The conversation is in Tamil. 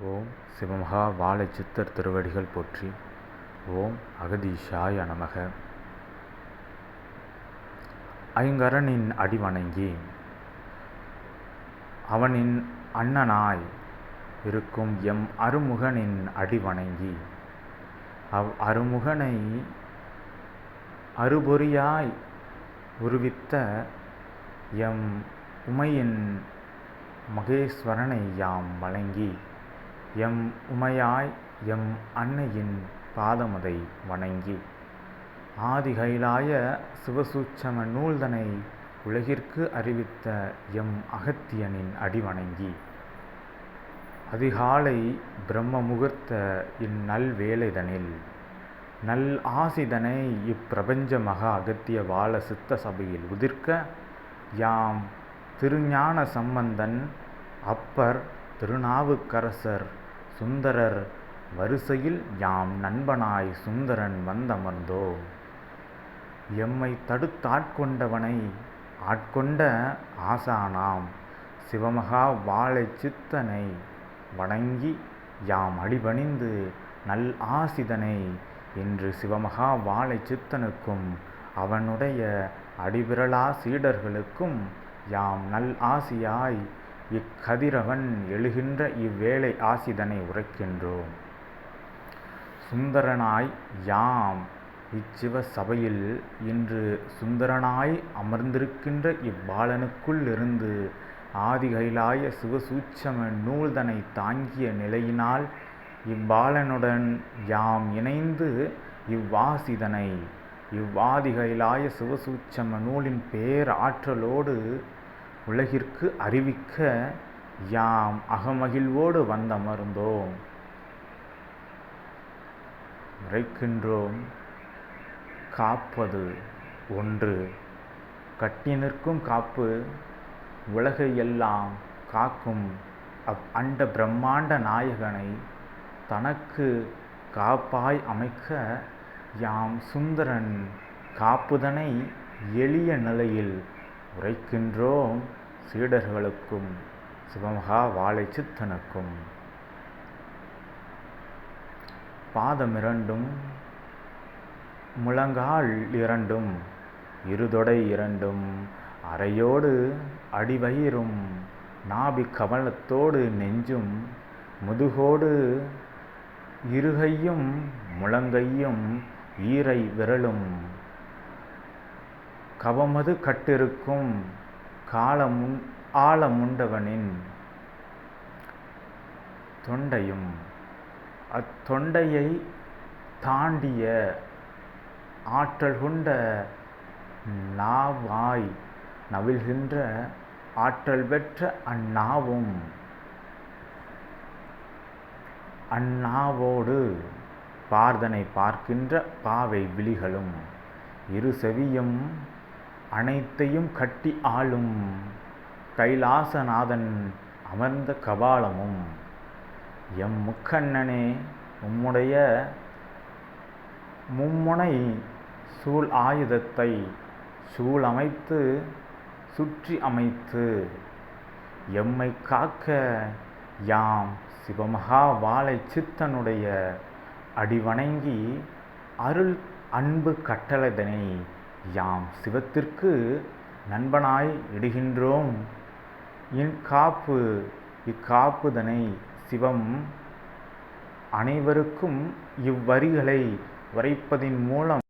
ஓம் சிவமகா வாழை சித்தர் திருவடிகள் போற்றி. ஓம் அகதீஷாய நமக. ஐங்கரனின் அடி வணங்கி அவனின் அண்ணனாய் இருக்கும் எம் அருமுகனின் அடி வணங்கி அவ் அருமுகனை அருபொறியாய் உருவித்த எம் உமையின் மகேஸ்வரனை யாம் வணங்கி. எம் உமையாய் எம் அன்னையின் பாதமதை வணங்கி. ஆதிகைலாய சிவசூட்சம நூல்தனை உலகிற்கு அறிவித்த எம் அகத்தியனின் அடிவணங்கி அதிகாலை பிரம்ம முகூர்த்த இந்நல்வேளைதனில் நல் ஆசிதனை இப்பிரபஞ்ச மகா அகத்திய வாழ சித்த சபையில் உதிர்க்க யாம் திருஞான சம்பந்தன் அப்பர் திருநாவுக்கரசர் சுந்தரர் வரிசையில் யாம் நண்பனாய் சுந்தரன் வந்தமர்ந்தோ? எம்மை தடுத்தாட்கொண்டவனை ஆட்கொண்ட ஆசானாம் சிவமகா வாழை சித்தனை வணங்கி யாம் அடிபணிந்து நல் ஆசிதனை என்று சிவமகா வாழை சித்தனுக்கும் அவனுடைய அடிவிரலா சீடர்களுக்கும் யாம் நல் ஆசியாய் இக்கதிரவன் எழுகின்ற இவ்வேளை ஆசிதனை உரைக்கின்றோம். சுந்தரனாய் யாம் இச்சிவ சபையில் இன்று சுந்தரனாய் அமர்ந்திருக்கின்ற இவ்பாலனுக்குள் இருந்து ஆதிகைலாய சிவசூட்சம நூல்தனை தாங்கிய நிலையினால் இவ்பாலனுடன் யாம் இணைந்து இவ்வாசிதனை இவ்வாதிகைலாய சிவசூட்சம நூலின் பேராற்றலோடு உலகிற்கு அறிவிக்க யாம் அகமகிழ்வோடு வந்தமர்ந்தோம் உரைக்கின்றோம். காப்பது ஒன்று. கட்டி நிற்கும் காப்பு உலகை எல்லாம் காக்கும். அவ் அண்ட பிரம்மாண்ட நாயகனை தனக்கு காப்பாய் அமைக்க யாம் சுந்தரன் காப்புதனை எளிய நிலையில் உரைக்கின்றோம் சீடர்களுக்கும் சிவமகா வாழை சித்தனுக்கும். பாதம் இரண்டும் முழங்கால் இரண்டும் இருதொடை இரண்டும் அறையோடு அடிவயிறும் நாபி கவலத்தோடு நெஞ்சும் முதுகோடு இருகையும் முழங்கையும் ஈரை விரலும். கவமது கட்டிருக்கும் காலமுன் ஆழமுண்டவனின் தொண்டையும் அத்தொண்டையை தாண்டிய ஆற்றல் கொண்ட நாவாய் நவிழ்கின்ற ஆற்றல் பெற்ற அந்நாவும் அந்நாவோடு பார்தனை பார்க்கின்ற பாவை விழிகளும் இரு செவியும் அனைத்தையும் கட்டி ஆளும் கைலாசநாதன் அமர்ந்த கபாலமும். எம் முக்கண்ணனே உம்முடைய மும்முனை சூழ் ஆயுதத்தை சூழமைத்து சுற்றி அமைத்து எம்மை காக்க யாம் சிவமகா வாழை சித்தனுடைய அடிவணங்கி அருள் அன்பு கட்டளைதனை யாம் சிவத்திற்கு நண்பனாய் இடுகின்றோம். இன் காப்பு இக்காப்புதனை சிவம். அனைவருக்கும் இவ்வரிகளை உரைப்பதின் மூலம்